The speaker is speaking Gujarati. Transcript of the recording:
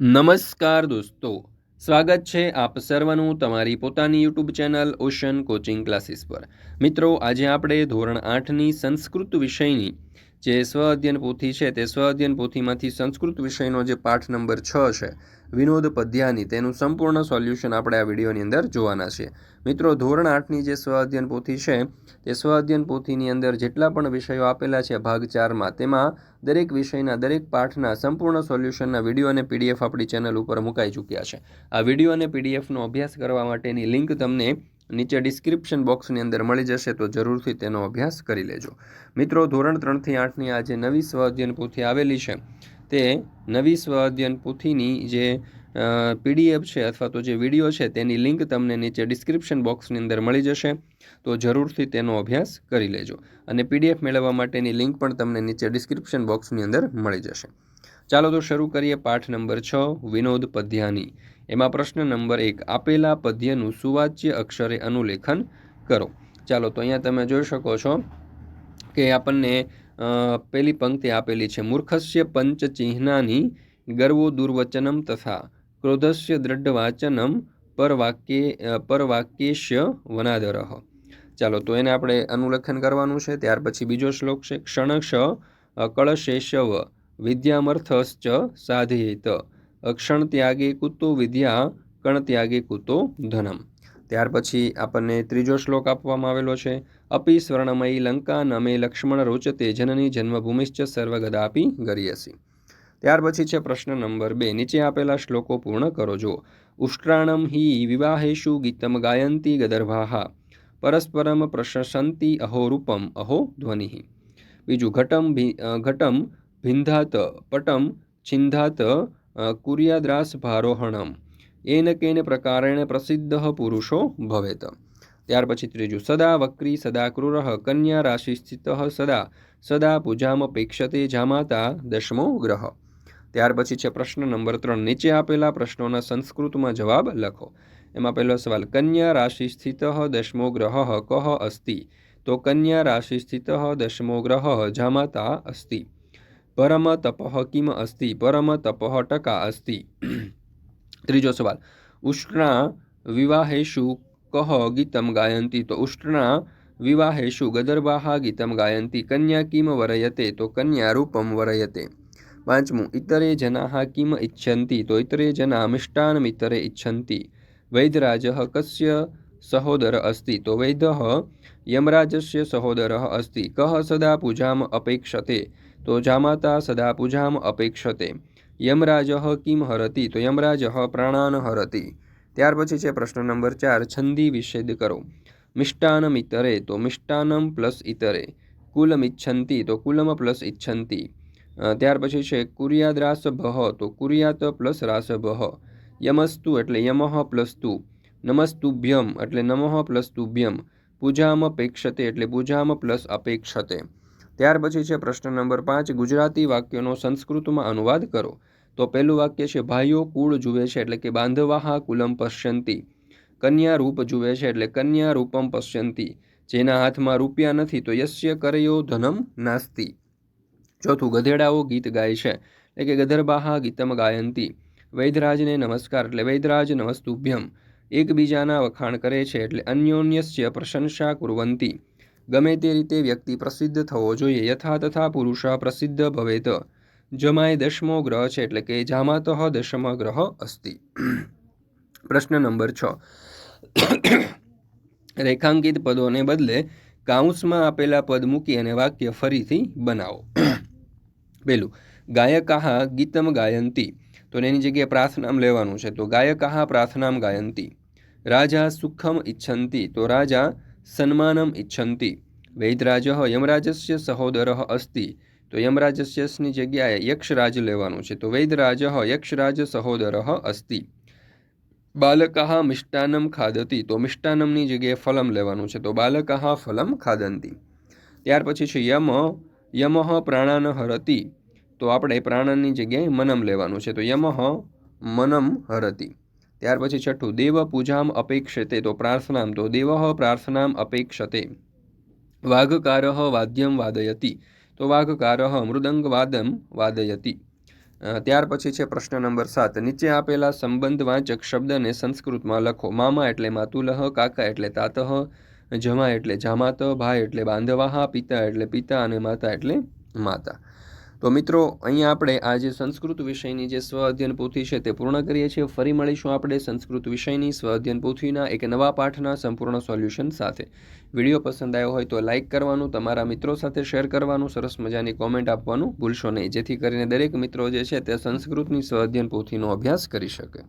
નમસ્કાર દોસ્તો, સ્વાગત છે આપ સર્વનું તમારી પોતાની YouTube channel ocean coaching classes પર. મિત્રો, આજે આપણે ધોરણ આઠની સંસ્કૃત વિષયની જે સ્વ અધ્યયન પોથી છે તે સ્વ અધ્યયન પોથીમાંથી સંસ્કૃત વિષયનો જે પાઠ નંબર છ છે વિનોદ પદ્યાની તેનું સંપૂર્ણ સોલ્યુશન આપણે આ વિડીયોની અંદર જોવાના છે. મિત્રો, ધોરણ આઠની જે સ્વઅધ્યયન પોથી છે, તે સ્વઅધ્યયન પોથીની અંદર જેટલા પણ વિષયો આપેલા છે ભાગ ચારમાં, તેમાં દરેક વિષયના, દરેક પાઠના સંપૂર્ણ સોલ્યુશનના વીડિયો અને પીડીએફ આપણી ચેનલ ઉપર મુકાઈ ચૂક્યા છે. આ વીડિયો અને પીડીએફનો અભ્યાસ કરવા માટેની લિંક તમને નીચે ડિસ્ક્રિપ્શન બોક્સની અંદર મળી જશે, તો જરૂરથી તેનો અભ્યાસ કરી લેજો. મિત્રો, ધોરણ ત્રણથી આઠની આ જે નવી સ્વ અધ્યયન પોથી આવેલી છે તે નવી સ્વાધ્યન પુથીની જે પીડીએફ છે અથવા તો જે વીડિયો છે તેની લિંક તમને નીચે ડિસ્ક્રિપ્શન બોક્સની અંદર મળી જશે. તો જરૂરથી તેનો અભ્યાસ કરી લેજો. અને પીડીએફ મેળવવા માટેની લિંક પણ તમને નીચે ડિસ્ક્રિપ્શન બોક્સની અંદર મળી જશે. ચાલો તો શરૂ કરીએ પાઠ નંબર છ, વિનોદ પદ્યાની એમાં પ્રશ્ન નંબર એક, આપેલા પદ્યનું સુવાચ્ય અક્ષરે અનુલેખન કરો. ચાલો તો અહીંયા તમે જોઈ શકો છો કે આપણને પહેલી પંક્તિ આપેલી છે, મૂર્ખસ્ય પંચ ચિહ્નાની ગર્વો દુર્વચનમ તથા ક્રોધસ્ય દ્રઢવાચનમ પરવાક્ય પરવાક્યેશ્ય વનાદરહ ચાલો, તો એને આપણે અનુલેખન કરવાનું છે, ત્યાર પછી બીજો શ્લોક છે, ક્ષણક્ષ કળશેષવ વિદ્યામર્થશ્ચ સાધયેત. અક્ષણ ત્યાગે કુતો વિદ્યા, કણ ત્યાગે કુતો ધનમ. ત્યાર પછી આપણને ત્રીજો શ્લોક આપવામાં આવેલો છે, અપી સ્વર્ણમયી લંકા નમે લક્ષ્મણ રોચતે જનની જન્મભૂમિશ્ચ સર્વગદાપી ગરિયસી. ત્યાર પછી છે પ્રશ્ન નંબર બે. નીચે આપેલા શ્લોકો પૂર્ણ કરો જો ઉષ્ટ્રાણમ હિ વિવાહેશુ ગીતમ ગાયંતી ગદર્ભાહ, પરસ્પરમ પ્રશંસંતી અહો રૂપમ અહો ધ્વનિ બીજું, ઘટમ ઘટમ ભિંધાત, પટમ છિંધાત કુર્યાદ્રાસ ભારોહણમ. એન કેન પ્રકારેણ પ્રસિદ્ધ પુરુષો ભવેત. ત્યાર પછી ત્રીજું, સદા વક્રી સદા ક્રૂર કન્યા રાશિ સ્થિત સદા. સદા પૂજામ અપેક્ષતે જામાતા દશમો ગ્રહ. ત્યાર પછી છે પ્રશ્ન નંબર ત્રણ, નીચે આપેલા પ્રશ્નોના સંસ્કૃતમાં જવાબ લખો. એમાં પહેલો સવાલ, કન્યા રાશિ સ્થિત દશમો ગ્રહ કહ અસ્તિ? તો કન્યા રાશિ સ્થિત દશમો ગ્રહ જામાતા અસ્તિ. પરમ તપ કિમ અસ્તિ? પરમ તપ ટકા અસ્તિ. ત્રીજો સવાલ. ઉષ્ણા વિવાહેશુ કહ ગીતમ ગાયંતી. તો ઉષ્ણા વિવાહેશુ ગદર્વાહ ગીતમ ગાયંતી. કન્યા કિમ વરયતે? તો કન્યા રૂપમ વરયતે. પાંચમું ઇતરે જનાહ કિમ ઇચ્છંતી? તો ઇતરે જના મિષ્ટાન મિતરે ઇચ્છંતી. વૈદરાજ કસ્ય સહોદર અસ્તિ? તો વૈદ યમરાજસ્ય સહોદર અસ્તિ. કહ સદા પૂજામ અપેક્ષતે. તો જામાતા સદા પૂજામ અપેક્ષતે. યમરાજઃ કિમ હરતી? તો યમરાજ પ્રાણાન હરતી. ત્યાર પછી છે પ્રશ્ન નંબર ચાર, છંદી વિષેદ કરો. મિષ્ટાનમ ઇતરે તો મિષ્ટાનમ પ્લસ ઇતરે કુલમ ઇચ્છંતી તો કુલમ પ્લસ ઇચ્છંતી ત્યાર પછી છે કુરિયાદ રાસ ભહ તો કુર્યાત પ્લસ રાસ ભહ યમસ્તુ એટલે યમઃ પ્લસ તુ. નમસ્તુભ્યમ એટલે નમઃ પ્લસ તુભ્યમ. પૂજામ અપેક્ષતે એટલે પૂજામ પ્લસ અપેક્ષતે. ત્યાર પછી છે પ્રશ્ન નંબર પાંચ, ગુજરાતી વાક્યનો સંસ્કૃતમાં અનુવાદ કરો. તો પહેલું વાક્ય છે, ભાઈઓ કુળ જુએ છે એટલે કે બાંધવાહા કુલમ પશ્યંતી. કન્યા રૂપ જુએ છે એટલે કન્યા રૂપમ પશ્યંતી. જેના હાથમાં રૂપિયા નથી તો યસ્ય કરયો ધનમ નાસ્તી. ચોથું, ગધેડાઓ ગીત ગાય છે એટલે કે ગધર્બાહા ગીતમ ગાયંતી. વૈદરાજને નમસ્કાર એટલે વૈદરાજ નમસ્તુભ્યમ. એકબીજાના વખાણ કરે છે એટલે અન્યોન્યસ્ય પ્રશંસા કુર્વંતી. ગમે તે રીતે વ્યક્તિ પ્રસિદ્ધ થવો જોઈએ, યથા તથા પુરુષ પ્રસિદ્ધ ભવેત. જમાય દશમો ગ્રહ છે એટલે કે જામાતઃ દશમ ગ્રહ અસ્તિ. પ્રશ્ન નંબર છ. રેખાંકિત પદોને બદલે કાઉન્સમાં આપેલા પદ મૂકી અને વાક્ય ફરીથી બનાવો. પહેલું ગાયકાહ ગીતમ ગાયંતી. તો એની જગ્યાએ પ્રાર્થનામ લેવાનું છે. તો ગાયકાહ પ્રાર્થનામ ગાયંતી. રાજા સુખમ ઈચ્છંતી. તો રાજા સન્માનમ ઈચ્છંતી વૈદરાજ યમરાજસ્ય સહોદર અસ્તિ તો યમરાજસ્યની જગ્યાએ યક્ષરાજ લેવાનું છે તો વૈદરાજ યક્ષરાજ સહોદર અસ્તિ બાલકાહ મિષ્ટાનમ ખાદતી તો મિષ્ટાનમની જગ્યાએ ફલમ લેવાનું છે તો બાલકાહ ફલમ ખાદંતી ત્યાર પછી છે યમ યમઃ પ્રાણાન હરતી તો આપણે પ્રાણની જગ્યાએ મનમ લેવાનું છે તો યમઃ મનમ હરતી ત્યાર પછી છઠ્ઠું, દેવ પૂજામ અપેક્ષતે, તો પ્રાર્થનામ, તો દેવ પ્રાર્થનામ અપેક્ષતે. વાઘકાર વાદ્યમ વાદયતી, તો વાઘકાર મૃદંગ વાદમ વાદયતી. ત્યાર પછી છે પ્રશ્ન નંબર સાત, નીચે આપેલા સંબંધવાચક શબ્દને સંસ્કૃતમાં લખો. મામા એટલે માતુલહ કાકા એટલે તાતહ જમા એટલે જામાત ભાઈ એટલે બાંધવાહા પિતા એટલે પિતા અને માતા એટલે માતા. તો મિત્રો, અહીંયા આપણે આ જે સંસ્કૃત વિષયની જે સ્વ અધ્યયન પોથી છે તે પૂર્ણ કરીએ છીએ. ફરી મળીશું આપણે સંસ્કૃત વિષયની સ્વ અધ્યયન પોથીના એક નવા પાઠના સંપૂર્ણ સોલ્યુશન સાથે. વીડિયો પસંદ આવ્યો હોય તો લાઇક કરવાનું, તમારા મિત્રો સાથે શેર કરવાનું, સરસ મજાની કોમેન્ટ આપવાનું ભૂલશો નહીં. જેથી કરીને દરેક મિત્રો જે છે તે સંસ્કૃતની સ્વ અધ્યયન પોથીનો અભ્યાસ કરી શકે.